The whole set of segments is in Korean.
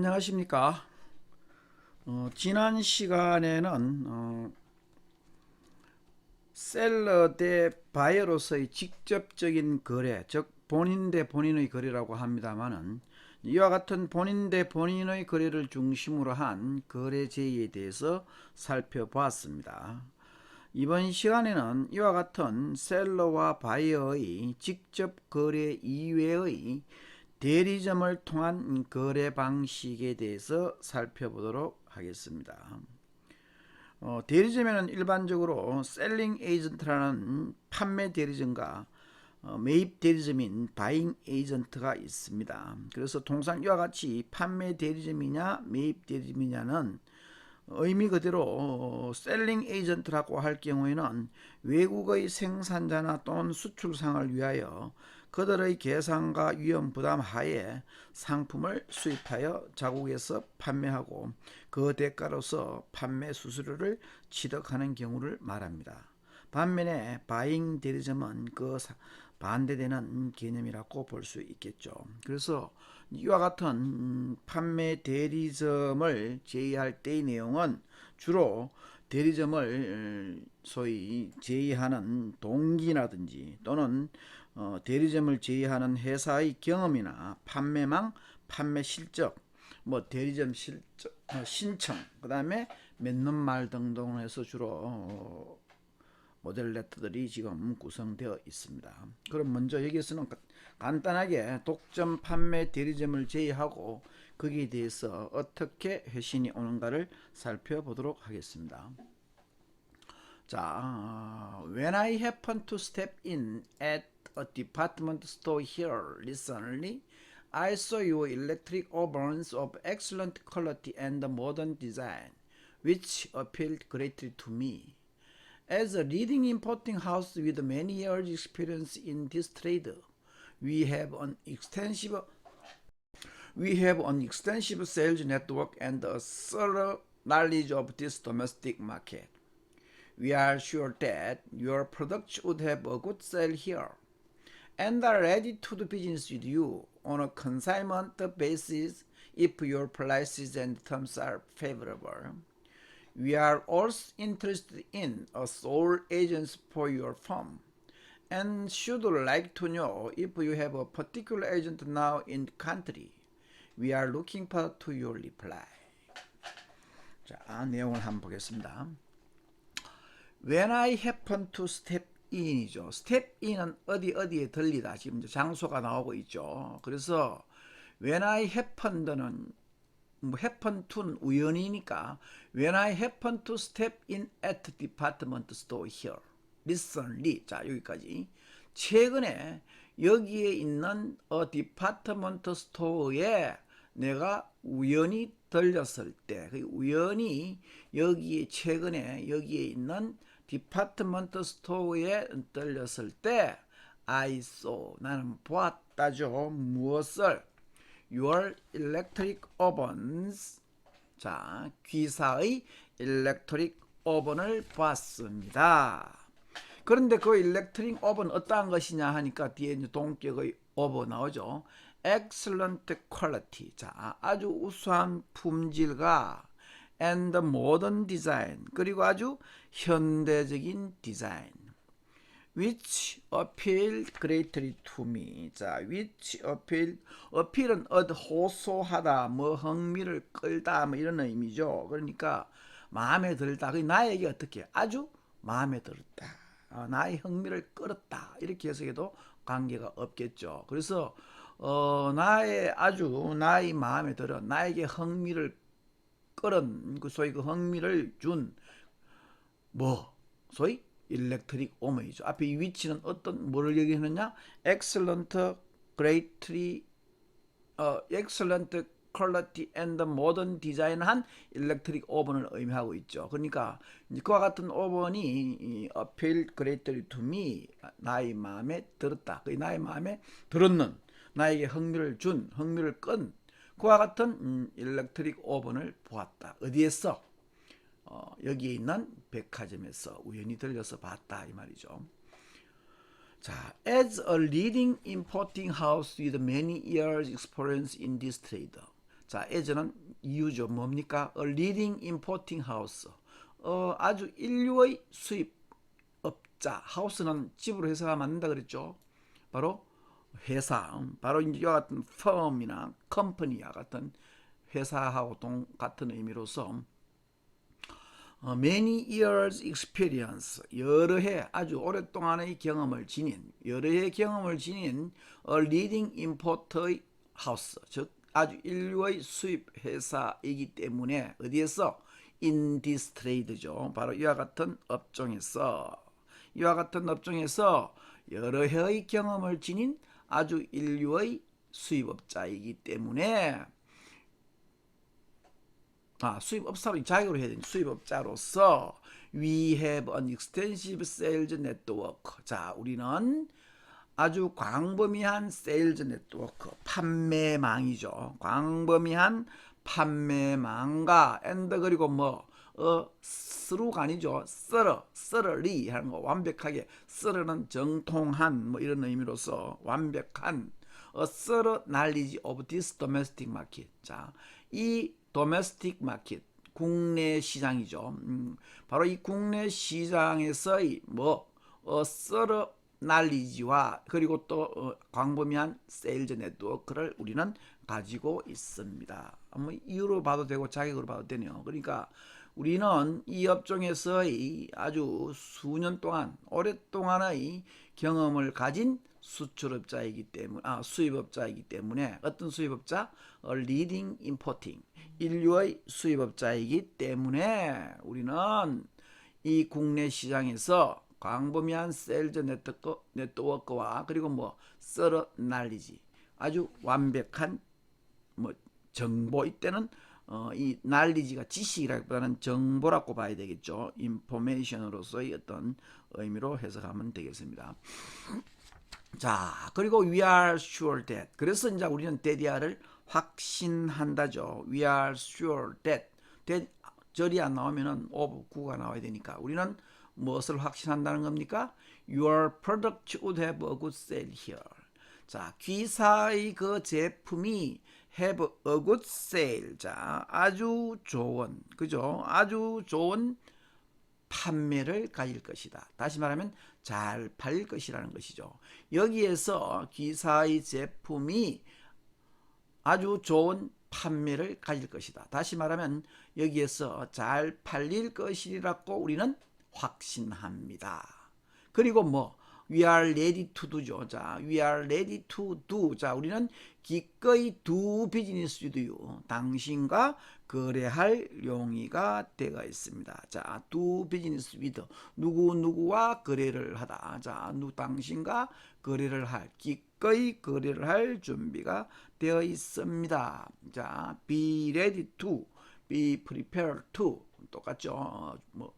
안녕하십니까. 어, 지난 시간에는 어, 셀러 대 바이어로서의 직접적인 거래, 즉 본인 대 본인의 거래라고 합니다만은 이와 같은 본인 대 본인의 거래를 중심으로 한 거래 제의에 대해서 살펴보았습니다. 이번 시간에는 이와 같은 셀러와 바이어의 직접 거래 이외의 대리점을 통한 거래 방식에 대해서 살펴보도록 하겠습니다. 어, 대리점에는 일반적으로 셀링 에이전트라는 판매 대리점과 어, 매입 대리점인 바잉 에이전트가 있습니다. 그래서 통상 이와 같이 판매 대리점이냐 매입 대리점이냐는 의미 그대로 어, 셀링 에이전트라고 할 경우에는 외국의 생산자나 또는 수출상을 위하여 그들의 계산과 위험 부담 하에 상품을 수입하여 자국에서 판매하고 그 대가로서 판매 수수료를 취득하는 경우를 말합니다. 반면에 바잉 대리점은 그 반대되는 개념이라고 볼 수 있겠죠. 그래서 이와 같은 판매 대리점을 제의할 때의 내용은 주로 대리점을 소위 제의하는 동기라든지 또는 어, 대리점을 제의하는 회사의 경험이나 판매망, 판매 실적, 뭐 대리점 실적, 어, 신청, 그 다음에 맺는 말 등등을 해서 주로 어, 모델 레터들이 지금 구성되어 있습니다. 그럼 먼저 여기에서는 간단하게 독점 판매 대리점을 제의하고 거기에 대해서 어떻게 회신이 오는가를 살펴보도록 하겠습니다. 자, when I happen to step in at a department store here recently, I saw your electric ovens of excellent quality and modern design, which appealed greatly to me. As a leading importing house with many years experience in this trade, we have an extensive we have an extensive sales network and a thorough knowledge of this domestic market. We are sure that your products would have a good sale here and are ready to do business with you on a consignment basis if your prices and terms are favorable. We are also interested in a sole agent for your firm and should like to know if you have a particular agent now in the country. We are looking forward to your reply. 자, 내용을 한번 보겠습니다. When I happen to step in이죠. step in은 어디 어디에 들리다. 지금 장소가 나오고 있죠. 그래서 when I happened는 뭐 happen to는 우연이니까 when I happen to step in at department store here recently 자 여기까지 최근에 여기에 있는 어 디파트먼트 스토어에 내가 우연히 들렸을 때, 그 우연히 여기에 최근에 여기에 있는 디파트먼트 스토어에 들렸을 때 I saw 나는 보았다죠. 무엇을 Your electric ovens 자 귀사의 electric oven을 봤습니다. 그런데 그 electric oven 어떠한 것이냐 하니까 뒤에 이제 동격의 over 나오죠. excellent quality 자 아주 우수한 품질과 and modern design 그리고 아주 현대적인 디자인. Which appealed greatly to me. 자 which appeal appeal은 어디 호소하다 뭐 흥미를 끌다 뭐 이런 의미죠. 그러니까 마음에 들다. 그 나에게 어떻게? 아주 마음에 들었다. 어, 나의 흥미를 끌었다. 이렇게 해석해도 관계가 없겠죠. 그래서 어, 나의 아주 나의 마음에 들어 나에게 흥미를 끌은 그 소위 그 흥미를 준 뭐 소위 일렉트릭 오머이죠. 앞에 이 위치는 어떤 뭐를 얘기하느냐? excellent, greatly, 어, excellent quality and modern design한 일렉트릭 오븐을 의미하고 있죠. 그러니까 그와 같은 오븐이 greatly to me 나의 마음에 들었다. 그 나의 마음에 들었는 나에게 흥미를 준 흥미를 끈 그와 같은 음, 일렉트릭 오븐을 보았다. 어디에서? 어, 여기에 있는 백화점에서 우연히 들려서 봤다 이 말이죠. 자, as a leading importing house with many years experience in this trade. 자, as는 이유죠. 뭡니까? A leading importing house. 어, 아주 인류의 수입 업자. 하우스는 집으로 해석하면 맞는다 그랬죠. 바로 회사. 음, 바로 이와 같은 firm이나 company와 같은 회사하고 동 같은 의미로서 어, many years experience 여러 해 아주 오랫동안의 경험을 지닌 여러 해 경험을 지닌 a leading importer house 즉 아주 인류의 수입 회사이기 때문에 어디에서 in this trade죠 바로 이와 같은 업종에서 이와 같은 업종에서 여러 해의 경험을 지닌 아주 인류의 수입업자이기 때문에 아, 수입업사로 자격으로 해야 되니 수입업자로서 we have an extensive sales network. 자, 우리는 아주 광범위한 세일즈 네트워크, 판매망이죠. 광범위한 판매망과 엔드 그리고 뭐 어, 스루가 아니죠. 썰어, 썰어리 하는 거 완벽하게 썰어는 정통한 뭐 이런 의미로서 완벽한 어, 썰어 날리지 of this domestic market. 자, 이 domestic market 국내 시장이죠. 음, 바로 이 국내 시장에서의 뭐 어, 썰어 날리지와 그리고 또 어, 광범위한 세일즈 네트워크를 우리는 가지고 있습니다. 뭐 이유로 봐도 되고 자격으로 봐도 되네요. 그러니까 우리는 이 업종에서의 아주 수년 동안 오랫동안의 경험을 가진 수출업자이기 때문에 아 수입업자이기 때문에 어떤 수입업자? 어, leading importing 인류의 수입업자이기 때문에 우리는 이 국내 시장에서 광범위한 세일즈 네트워크, 네트워크와 그리고 뭐 썰어 날리지 아주 완벽한 뭐 정보 이때는 어, 이 날리지가 지식이라기보다는 정보라고 봐야 되겠죠. 인포메이션으로서의 어떤 의미로 해석하면 되겠습니다. 자, 그리고 we are sure that. 그래서 이제 우리는 that이야를 확신한다죠. we are sure that. that 절이 안 나오면은 of 구가 나와야 되니까 우리는 무엇을 확신한다는 겁니까? Your product would have a good sale here. 자, 귀사의 그 제품이 have a good sale. 자, 아주 좋은, 그죠? 아주 좋은 판매를 가질 것이다. 다시 말하면 잘 팔릴 것이라는 것이죠. 여기에서 기사의 제품이 아주 좋은 판매를 가질 것이다. 다시 말하면 여기에서 잘 팔릴 것이라고 우리는 확신합니다. 그리고 뭐 we are ready to do죠. 자, we are ready to do. 자, 우리는 기꺼이 do business with you. 당신과 거래할 용의가 되어 있습니다. 자, do business with 누구 누구와 거래를 하다. 자, 누 당신과 거래를 할 기꺼이 거래를 할 준비가 되어 있습니다. 자, be ready to, be prepared to 똑같죠. 어, 뭐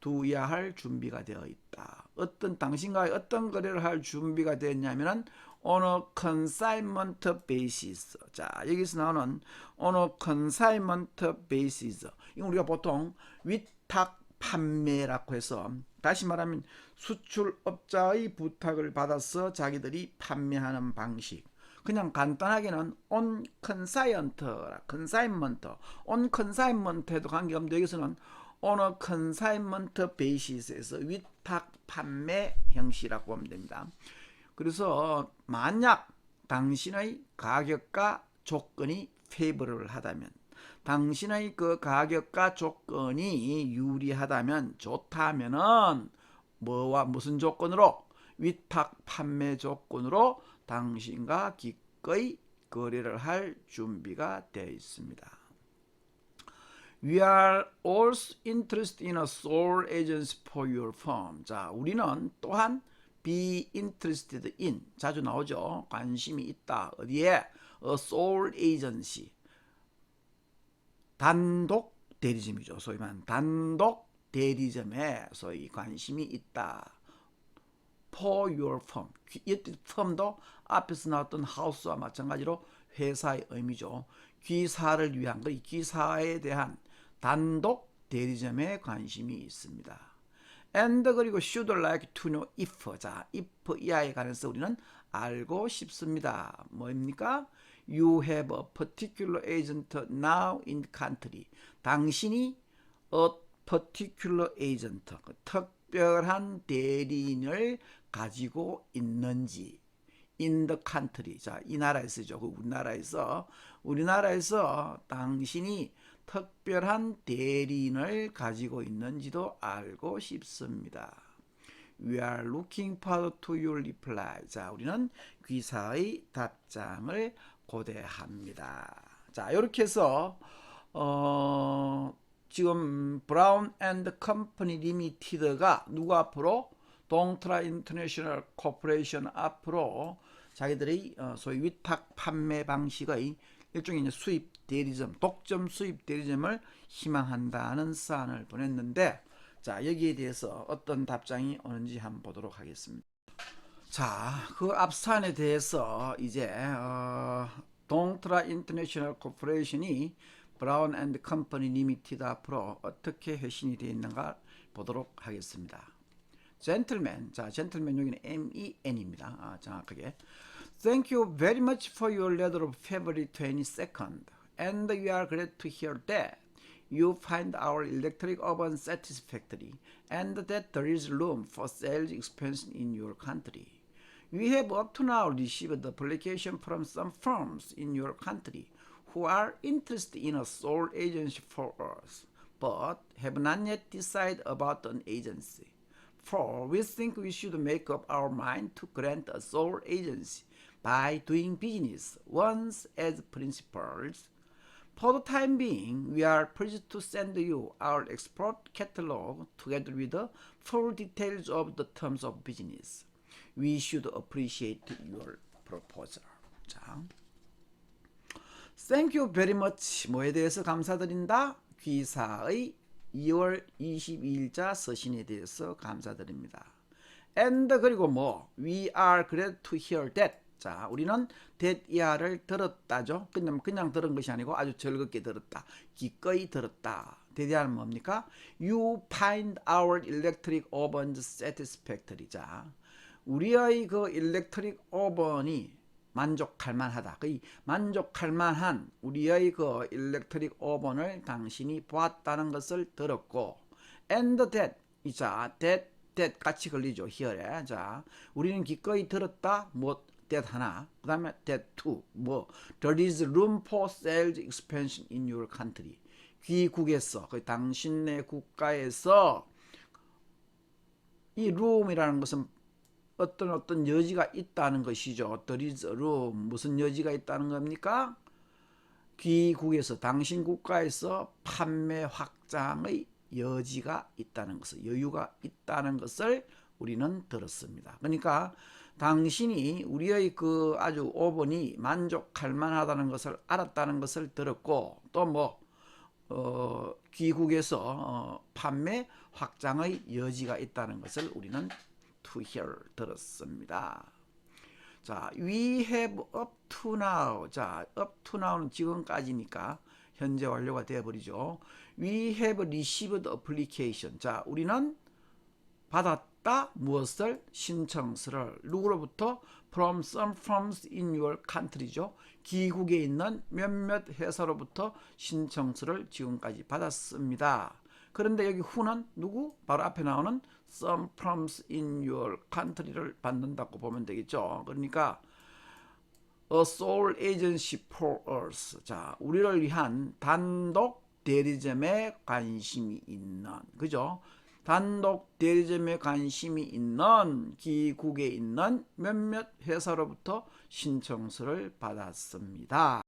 두어야 할 준비가 되어 있다. 어떤 당신과 어떤 거래를 할 준비가 되었냐면은 on a consignment basis. 자, 여기서 나오는 on a consignment basis. 이건 우리가 보통 위탁 판매라고 해서 다시 말하면 수출업자의 부탁을 받아서 자기들이 판매하는 방식. 그냥 간단하게는 on consignment, consignment, on consignment에도 관계없는데 여기서는 on a consignment basis에서 위탁 판매 형식이라고 보면 됩니다. 그래서 만약 당신의 가격과 조건이 페이버를 하다면 당신의 그 가격과 조건이 유리하다면 좋다면은 뭐와 무슨 조건으로 위탁 판매 조건으로 당신과 기꺼이 거래를 할 준비가 되어 있습니다. We are also interested in a sole agency for your firm. 자, 우리는 또한 be interested in 자주 나오죠. 관심이 있다. 어디에? A sole agency. 단독 대리점이죠. 소위 말하는 단독 대리점에 소위 관심이 있다. For your firm. 이 firm도 앞에서 나왔던 house와 마찬가지로 회사의 의미죠. 귀사를 위한 그 귀사에 대한 단독 대리점에 관심이 있습니다. and 그리고 should like to know if 자 if 이하에 관해서 우리는 알고 싶습니다. 뭐입니까? You have a particular agent now in the country. 당신이 a particular agent, 그 특별한 대리인을 가지고 있는지 in the country. 자, 이 나라에 쓰죠. 그 우리나라에서 우리나라에서 당신이 특별한 대리인을 가지고 있는지도 알고 싶습니다. We are looking forward to your reply. 자, 우리는 귀사의 답장을 고대합니다. 자, 이렇게 해서 어, 지금 브라운 앤드 컴퍼니 리미티드가 누구 앞으로 동트라 인터내셔널 코퍼레이션 앞으로 자기들의 어, 소위 위탁 판매 방식의 일종의 이제 수입 대리점, 독점 수입 대리점을 희망한다는 사안을 보냈는데 자 여기에 대해서 어떤 답장이 오는지 한번 보도록 하겠습니다. 자, 그 앞 사안에 대해서 이제 어, 동트라 인터내셔널 코퍼레이션이 브라운 앤드 컴퍼니 리미티드 앞으로 어떻게 회신이 되어 있는가 보도록 하겠습니다. 젠틀맨, 자, 젠틀맨 여기는 M-E-N입니다. 아, 정확하게. Thank you very much for your letter of February 22nd. And we are glad to hear that you find our electric oven satisfactory and that there is room for sales expansion in your country. We have up to now received application from some firms in your country who are interested in a sole agency for us, but have not yet decided about an agency. For we think we should make up our mind to grant a sole agency by doing business once as principals. For the time being, we are pleased to send you our export catalog together with the full details of the terms of business. We should appreciate your proposal. 자, Thank you very much. 뭐에 대해서 감사드린다? 귀사의 2월 22일자 서신에 대해서 감사드립니다. And 그리고 뭐 We are glad to hear that. 자, 우리는 이하를 들었다죠. 그냥 그냥 들은 것이 아니고 아주 즐겁게 들었다. 기꺼이 들었다. 대디하는 뭡니까? You find our electric ovens satisfactory. 자, 우리의 그 일렉트릭 오븐이 만족할 만하다. 그 만족할 만한 우리의 그 일렉트릭 오븐을 당신이 보았다는 것을 들었고 and that 이자 that that 같이 걸리죠. here에. 자, 우리는 기꺼이 들었다. 뭐 that 하나. 그 다음에 that two. 뭐 there is room for sales expansion in your country. 귀국에서 그 당신네 국가에서 이 room이라는 것은 어떤 어떤 여지가 있다는 것이죠. there is room 무슨 여지가 있다는 겁니까? 귀국에서 당신 국가에서 판매 확장의 여지가 있다는 것을 여유가 있다는 것을 우리는 들었습니다. 그러니까 당신이 우리의 그 아주 오븐이 만족할 만하다는 것을 알았다는 것을 들었고 또뭐 어, 귀국에서 어, 판매 확장의 여지가 있다는 것을 우리는 to hear 들었습니다. 자, we have up to now. 자, up to now는 지금까지니까 현재 완료가 되어 버리죠. We have received application. 자, 우리는 받았 다 무엇을 신청서를 누구로부터 from some firms in your country죠. 기국에 있는 몇몇 회사로부터 신청서를 지금까지 받았습니다. 그런데 여기 who는 누구? 바로 앞에 나오는 some firms in your country를 받는다고 보면 되겠죠. 그러니까 a sole agency for us. 자, 우리를 위한 단독 대리점에 관심이 있는 그죠? 단독 대리점에 관심이 있는 기국에 있는 몇몇 회사로부터 신청서를 받았습니다.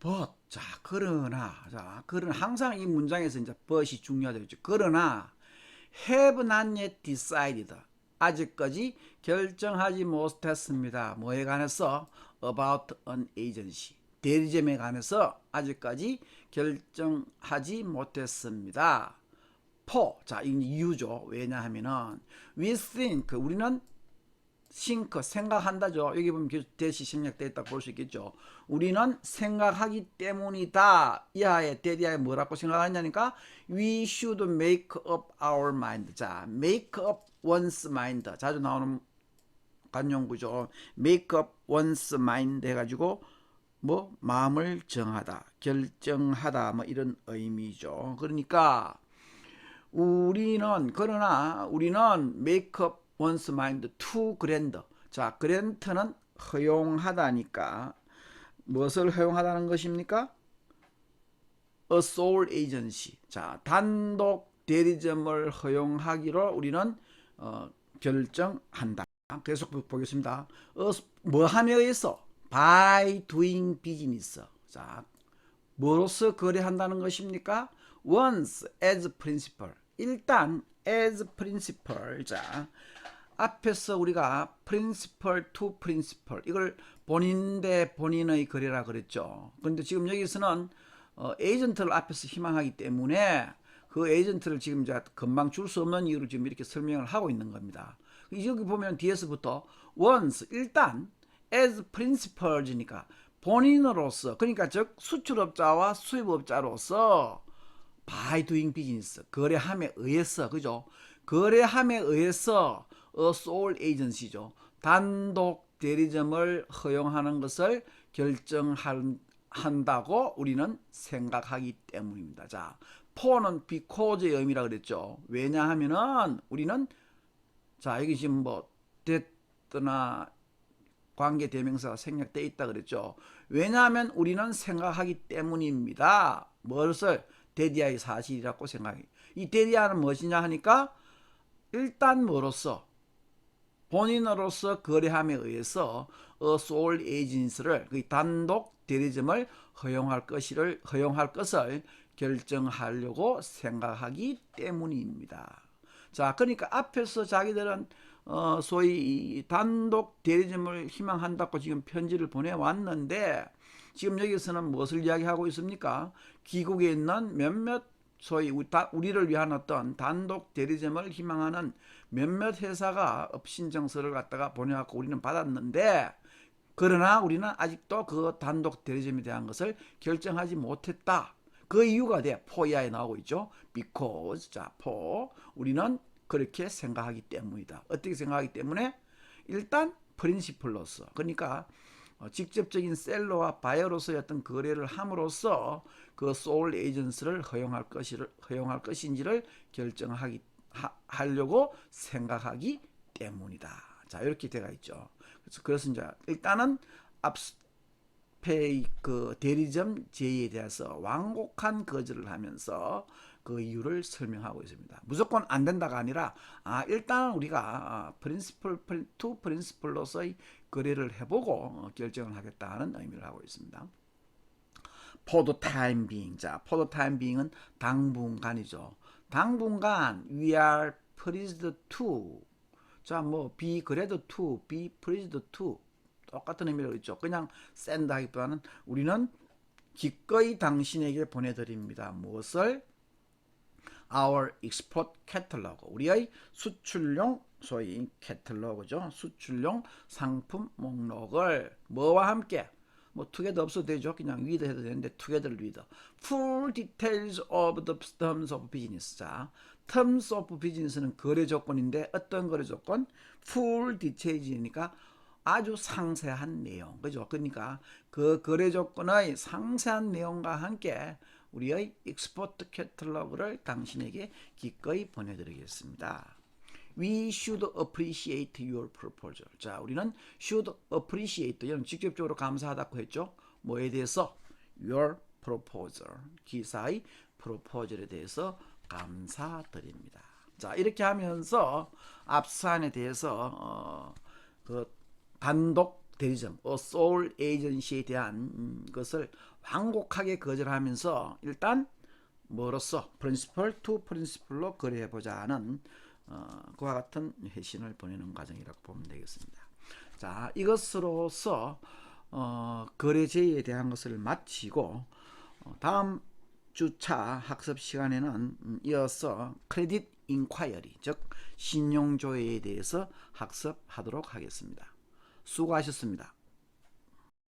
but 자 그러나 자 그러나 항상 이 문장에서 이제 but이 중요하죠. 그러나 have not yet decided 아직까지 결정하지 못했습니다. 뭐에 관해서 about an agency 대리점에 관해서 아직까지 결정하지 못했습니다. For 자 이유죠. 왜냐하면은 we think 우리는 think 생각한다죠. 여기 보면 대시 생략되어 있다고 볼 수 있겠죠. 우리는 생각하기 때문이다. 이하에 대디하에 뭐라고 생각하냐니까 we should make up our mind. 자, make up one's mind. 자주 나오는 관용구죠. make up one's mind 해가지고 뭐 마음을 정하다, 결정하다 뭐 이런 의미죠. 그러니까 우리는 그러나 우리는 up one's mind to grant. 자, grant는 허용하다니까 무엇을 허용하다는 것입니까? a sole agency. 자, 단독 대리점을 허용하기로 우리는 어, 결정한다. 계속 보- 보겠습니다. 어, 뭐함에 의해서 by doing business. 자, 뭐로서 거래한다는 것입니까? once as principal. 일단 as principal. 자, 앞에서 우리가 principal to principal 이걸 본인 대 본인의 거래라 그랬죠. 그런데 지금 여기서는 어, 에이전트를 앞에서 희망하기 때문에 그 에이전트를 지금 이제 금방 줄 수 없는 이유로 지금 이렇게 설명을 하고 있는 겁니다. 여기 보면 뒤에서부터 once 일단 as principal이니까 본인으로서 그러니까 즉 수출업자와 수입업자로서 by doing business 거래함에 의해서 그죠? 거래함에 의해서 a sole agency죠. 단독 대리점을 허용하는 것을 결정한다고 우리는 생각하기 때문입니다. 자, for는 because의 의미라 그랬죠. 왜냐하면은 우리는 자 여기 지금 뭐 됐거나 관계 대명사가 생략돼 있다 그랬죠. 왜냐하면 우리는 생각하기 때문입니다. 무엇을 데디아의 사실이라고 생각해. 이 데디아는 무엇이냐 하니까 일단 뭐로서 본인으로서 거래함에 의해서 a sole agency를 그 단독 대리점을 허용할 것을 허용할 것을 결정하려고 생각하기 때문입니다. 자, 그러니까 앞에서 자기들은 어, 소위 이 단독 대리점을 희망한다고 지금 편지를 보내왔는데 지금 여기서는 무엇을 이야기하고 있습니까? 귀국에 있는 몇몇 소위 우리를 위한 어떤 단독 대리점을 희망하는 몇몇 회사가 업신정서를 갖다가 보내갖고 우리는 받았는데 그러나 우리는 아직도 그 단독 대리점에 대한 것을 결정하지 못했다. 그 이유가 돼. 포이하에 나오고 있죠. because 자, for 우리는 그렇게 생각하기 때문이다. 어떻게 생각하기 때문에 일단 프린시플로서 그러니까 어, 직접적인 셀러와 바이어로서의 어떤 거래를 함으로써 그 소울 에이전스를 허용할 것을 허용할 것인지를 결정하기 하, 하려고 생각하기 때문이다. 자 이렇게 되어 있죠. 그래서 그래서 이제 일단은 앞에 그 대리점 제의에 대해서 완곡한 거절을 하면서 그 이유를 설명하고 있습니다. 무조건 안 된다가 아니라 아 일단 우리가 프린시플 투 프린시플로서의 거래를 해보고 어, 결정을 하겠다는 의미를 하고 있습니다. the time being. 자, the time being은 당분간이죠. 당분간 we are pleased to. 자, 뭐 be glad to, be pleased to 똑같은 의미로 있죠. 그냥 send 하기보다는 우리는 기꺼이 당신에게 보내드립니다. 무엇을? our export catalog. 우리의 수출용 소위 캐탈로그죠. 수출용 상품 목록을 뭐와 함께 뭐 투게더 없어도 되죠. 그냥 위드 해도 되는데 투게더를 위드. Full details of the terms of business. 자, terms of business는 거래 조건인데 어떤 거래 조건? Full details니까 아주 상세한 내용. 그죠? 그러니까 그 거래 조건의 상세한 내용과 함께 우리의 익스포트 캐탈로그를 당신에게 기꺼이 보내드리겠습니다. We should appreciate your proposal. 자, 우리는 should appreciate. 이런 직접적으로 감사하다고 했죠. 뭐에 대해서? Your proposal. 기사의 proposal에 대해서 감사드립니다. 자, 이렇게 하면서 앞사안에 대해서 어, 그 단독 대리점, 어, 소울 에이전시에 대한 음, 것을 완곡하게 거절하면서 일단 뭐로서 프린시플 투 프린시플로 거래해 보자 하는 어, 그와 같은 회신을 보내는 과정이라고 보면 되겠습니다. 자, 이것으로서 어, 거래 제의에 대한 것을 마치고 어, 다음 주차 학습 시간에는 음, 이어서 크레딧 인콰이어리 즉 신용 조회에 대해서 학습하도록 하겠습니다. 수고하셨습니다.